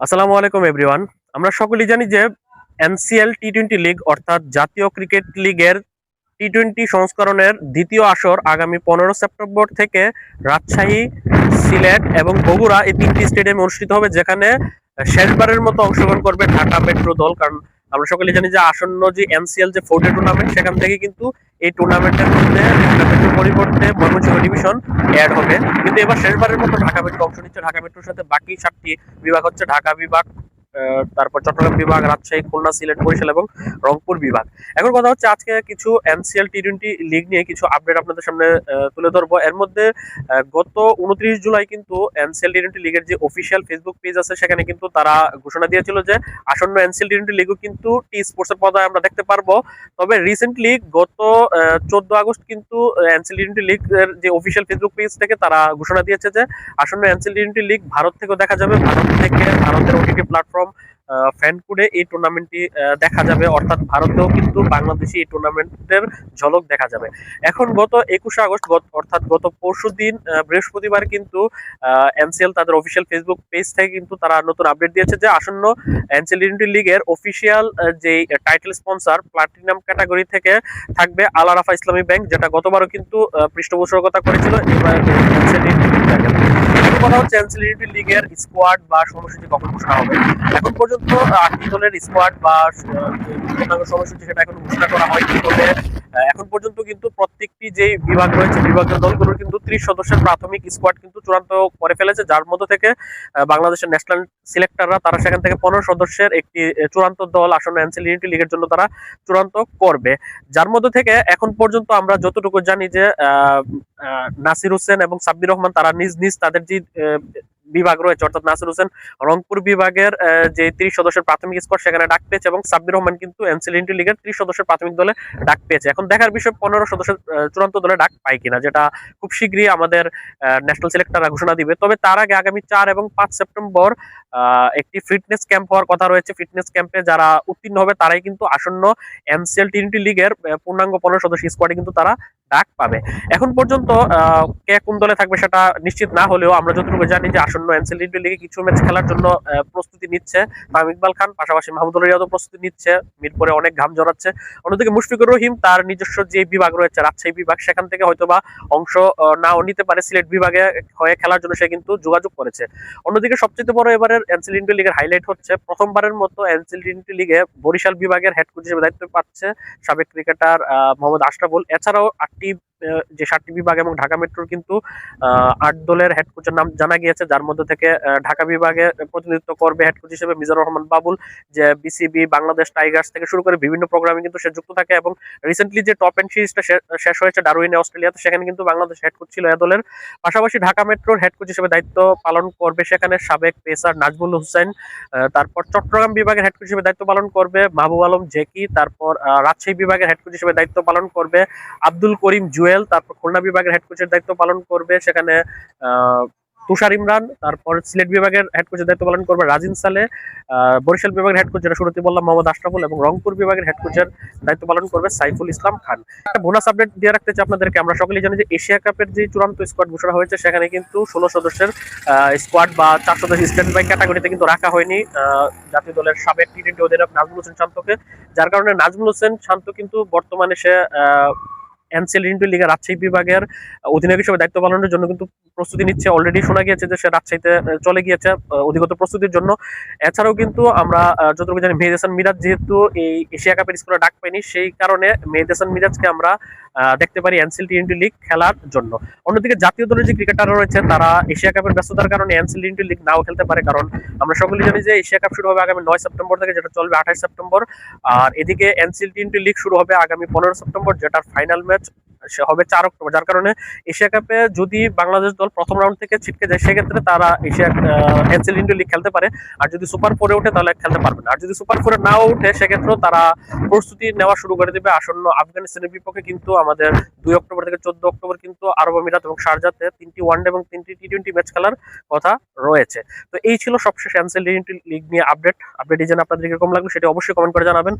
আসসালামু আলাইকুম এভরিওয়ান আমরা সকলেই জানি যে এমসিএল টি টোয়েন্টি লিগ অর্থাৎ জাতীয় ক্রিকেট লিগের টি টোয়েন্টি সংস্করণের দ্বিতীয় আসর আগামী পনেরো সেপ্টেম্বর থেকে রাজশাহী, সিলেট এবং বগুড়া এই তিনটি স্টেডিয়ামে অনুষ্ঠিত হবে, যেখানে শেষবারের মতো অংশগ্রহণ করবে ঢাকা মেট্রো দল। কারণ আমরা সকলে জানি যে আসন্ন যে এনসিএল যে ফোর্টে টুর্নামেন্ট সেখান থেকে কিন্তু এই টুর্নামেন্টের মধ্যে পরিবর্তে ময়মনসিংহ ডিভিশন অ্যাড হবে। কিন্তু এবার শেষবারের মতো ঢাকা মেট্রো অংশ নিচ্ছে। ঢাকা মেট্রোর সাথে বাকি সাতটি বিভাগ হচ্ছে ঢাকা বিভাগ তারপর চট্টগ্রাম বিভাগ, রাজশাহী, খুলনা, সিলেট, বরিশাল এবং রংপুর বিভাগ। এখন কথা হচ্ছে আজকে কিছু এনসিএল টি টোয়েন্টি লিগ নিয়ে কিছু আপডেট আপনাদের সামনে তুলে ধরবো। এর মধ্যে গত উনত্রিশ জুলাই কিন্তু এনসিএল টি টোয়েন্টি লিগের যে অফিসিয়াল ফেসবুক পেজ আছে, সেখানে কিন্তু তারা ঘোষণা দিয়েছিল যে আসন্ন এনসিএল টি টোয়েন্টি লিগও কিন্তু টি স্পোর্টসের পর্দায় আমরা দেখতে পারব। তবে রিসেন্টলি গত চোদ্দ আগস্ট কিন্তু এনসিএল টি টোয়েন্টি লিগের যে অফিসিয়াল ফেসবুক পেজ থেকে তারা ঘোষণা দিয়েছে যে আসন্ন NCL T twenty league Bharat থেকেও দেখা যাবে। ভারত থেকে ভারতের ওটিটি প্ল্যাটফর্ম ফ্যান কোডে এই টুর্নামেন্টটি দেখা যাবে। অর্থাৎ ভারতেও কিন্তু বাংলাদেশে এই টুর্নামেন্টের ঝলক দেখা যাবে। এখন গত একুশে আগস্ট অর্থাৎ গত পরশু দিন বৃহস্পতিবার কিন্তু এনসিএল তাদের অফিসিয়াল ফেসবুক পেজ থেকে কিন্তু তারা নতুন আপডেট দিয়েছে যে আসন্ন এনসিএল টি লিগের অফিসিয়াল যে টাইটেল স্পন্সর প্লাটিনাম ক্যাটাগরি থেকে থাকবে আল আরাফা ইসলামী ব্যাংক যেটা গতবারও কিন্তু পৃষ্ঠপোষকতা করেছিল। এবার এর। এখন কথা হচ্ছে লিগের স্কোয়াড বা সময়সূচি কখন ঘোষণা হবে? এখন পর্যন্ত আটটি দলের স্কোয়াড বা সময়সূচি সেটা এখন ঘোষণা করা হয়নি তবে এখন পর্যন্ত কিন্তু প্রত্যেকটি যে বিভাগ রয়েছে, বিভাগীয় দলগুলোর কিন্তু ত্রিশ সদস্যের প্রাথমিক স্কোয়াড কিন্তু চূড়ান্ত করে ফেলেছে, যার মধ্য থেকে বাংলাদেশের ন্যাশনাল সিলেক্টররা তারা সেখান থেকে পনেরো সদস্যের একটি চূড়ান্ত দল আসন্ন এনসিএল ইউনিটি লিগের জন্য তারা চূড়ান্ত করবে। যার মধ্যে থেকে এখন পর্যন্ত আমরা যতটুকু জানি যে নাসির হোসেন এবং সাব্বির রহমান তারা নিজ নিজ তাদের যে বিভাগ রয়েছে, অর্থাৎ নাসির হোসেন রংপুর বিভাগের যে ত্রিশ সদস্যের প্রাথমিক স্কোয়াড সেখানে ডাক পেয়েছে এবং সাব্বির রহমান কিন্তু এনসিএল ইন্টি লিগের ত্রিশ সদস্যের প্রাথমিক দলে ডাক পেয়েছে। এখন দেখার বিষয়, পনেরো সদস্যের চূড়ান্ত দলে ডাক পায় কিনা, যেটা খুব শীঘ্রই আমাদের ন্যাশনাল সিলেক্টররা ঘোষণা দিবে। তবে তার আগে আগামী চার এবং পাঁচ সেপ্টেম্বর একটি ফিটনেস ক্যাম্প হওয়ার কথা রয়েছে। ফিটনেস ক্যাম্পে যারা উত্তীর্ণ হবে, তারাই কিন্তু আসন্ন এনসিএল টি লিগের পূর্ণাঙ্গ পনেরো সদস্য স্কোয়াডে কিন্তু তারা ডাক পাবে। এখন পর্যন্ত কে কোন দলে থাকবে সেটা নিশ্চিত না হলেও আমরা যতটুকু জানি যে আসন্ন এনসিএল লিগে কিছু ম্যাচ খেলার জন্য প্রস্তুতি নিচ্ছে তামিম ইকবাল খান, পাশাপাশি মাহমুদুল রিয়াদও প্রস্তুতি নিচ্ছে, মিরপুরে অনেক ঘাম জড়াচ্ছে অন্যদিকে মুশফিকুর রহিম, তার নিজস্ব যে বিভাগ রয়েছে, রাজশাহী বিভাগ, সেখান থেকে হয়তোবা অংশ নাও নিতে পারে সিলেট বিভাগে হয়ে খেলার জন্য সে কিন্তু যোগাযোগ করেছে। অন্যদিকে সবচেয়ে বড় এবারের এনসিএল ইন্ডি লিগের হাইলাইট হচ্ছে, প্রথমবারের মতো এনসিএল ইন্ডি লিগে বরিশাল বিভাগের হেড কোচ হিসেবে দায়িত্ব পাচ্ছে সাবেক ক্রিকেটার মোহাম্মদ আশরাফুল। এছাড়াও আহ, যে সাতটি বিভাগ এবং ঢাকা মেট্রোর কিন্তু আট দলের হেড কোচের নাম জানা গিয়েছে যার মধ্যে থেকে ঢাকা বিভাগে প্রতিনিধিত্ব করবে হেড কোচ হিসেবে মিজানুর রহমান বাবুল যে বিসিবি বাংলাদেশ টাইগার্স থেকে শুরু করে বিভিন্ন প্রোগ্রামে কিন্তু সে যুক্ত থাকে এবং রিসেন্টলি যে টপ এন্ড সিরিজটা শেষ হয়েছে ডারউইনে অস্ট্রেলিয়াতে সেখানে কিন্তু বাংলাদেশ হেড কোচ ছিল এ দলের পাশাপাশি ঢাকা মেট্রোর হেড কোচ হিসেবে দায়িত্ব পালন করবে সেখানে সাবেক পেসার নাজমুল হোসেন তারপর চট্টগ্রাম বিভাগের হেড কোচ হিসেবে দায়িত্ব পালন করবে মাহবুব আলম জেকি তারপর রাজশাহী বিভাগের হেড কোচ হিসেবে দায়িত্ব পালন করবে আব্দুল করিম জুয়েল, তারপর খুলনা বিভাগের হেড কোচের দায়িত্ব পালন করবে, সেখানে তুষার ইমরান, তারপর সিলেট বিভাগের হেড কোচের দায়িত্ব পালন করবে রাজিন সালে বরিশাল বিভাগের হেড কোচ যেটা শুরুতে বললাম মোহাম্মদ আশরাফুল এবং রংপুর বিভাগের হেড কোচের দায়িত্ব পালন করবে সাইফুল ইসলাম খান। একটা বোনাস আপডেট দিয়ে রাখতে চাই আপনাদেরকে, আমরা সকলেই জানি যে এশিয়া কাপের যে চূড়ান্ত স্কোয়াড ঘোষণা হয়েছে, সেখানে কিন্তু ষোলো সদস্যের স্কোয়াড বা চার সদস্য স্ট্যান্ড বাই ক্যাটাগরিতে কিন্তু রাখা হয়নি জাতীয় দলের সাবেক টি টোয়েন্টি অধিনায়ক নাজমুল হোসেন শান্তকে, যার কারণে নাজমুল হোসেন শান্ত কিন্তু বর্তমানে সে এনসিএল ইন্টু লিগের রাজশাহী বিভাগের অধিনায়ক হিসেবে দায়িত্ব পালনের জন্য কিন্তু প্রস্তুতি নিচ্ছে অলরেডি শোনা গিয়েছে যে সে রাজশাহীতে চলে গিয়েছে অধিগত প্রস্তুতির জন্য। এছাড়াও কিন্তু আমরা যতটুকু জানি মেহেদ মিরাজ যেহেতু এই এশিয়া কাপের স্কুলে ডাক পাইনি সেই কারণে মেহেদ মিরাজকে আমরা দেখতে পারি এনসিএল টি টোয়েন্টি লিগ খেলার জন্য। অন্যদিকে জাতীয় দলের যে ক্রিকেটাররা রয়েছে, তারা এশিয়া কাপের ব্যস্ততার কারণে এনসিএল টি টোয়েন্টি লিগ নাও খেলতে পারে, কারণ আমরা সকলেই জানি যে এশিয়া কাপ শুরু হবে আগামী নয় সেপ্টেম্বর থেকে, যেটা চলবে আঠাশ সেপ্টেম্বর। আর এদিকে এনসিএল টি টোয়েন্টি লিগ শুরু হবে আগামী পনেরো সেপ্টেম্বর, যেটার ফাইনাল ম্যাচ হবে চার অক্টোবর। যার কারণে এশিয়া কাপে যদি বাংলাদেশ দল প্রথম রাউন্ড থেকে ছিটকে যায়, সেক্ষেত্রে তারা এশিয়া এনসিএল ইন্ডিয়া লিগ খেলতে পারে। আর যদি সুপার ফোরে ওঠে, তাহলে খেলতে পারবে না। আর যদি সুপার ফোরে নাও উঠে সেক্ষেত্রেও তারা প্রস্তুতি নেওয়া শুরু করে দেবে। আসন্ন আফগানিস্তানের বিপক্ষে কিন্তু আমাদের দুই অক্টোবর থেকে চোদ্দ অক্টোবর কিন্তু আরব আমিরাত এবং শারজাতে তিনটি ওয়ানডে এবং তিনটি টি টোয়েন্টি ম্যাচ খেলার কথা রয়েছে। তো এই ছিল সবশেষ এনসিএল লিগ নিয়ে আপডেট আপডেট যেন আপনাদের কীরকম লাগল, সেটা অবশ্যই কমেন্ট করে জানাবেন।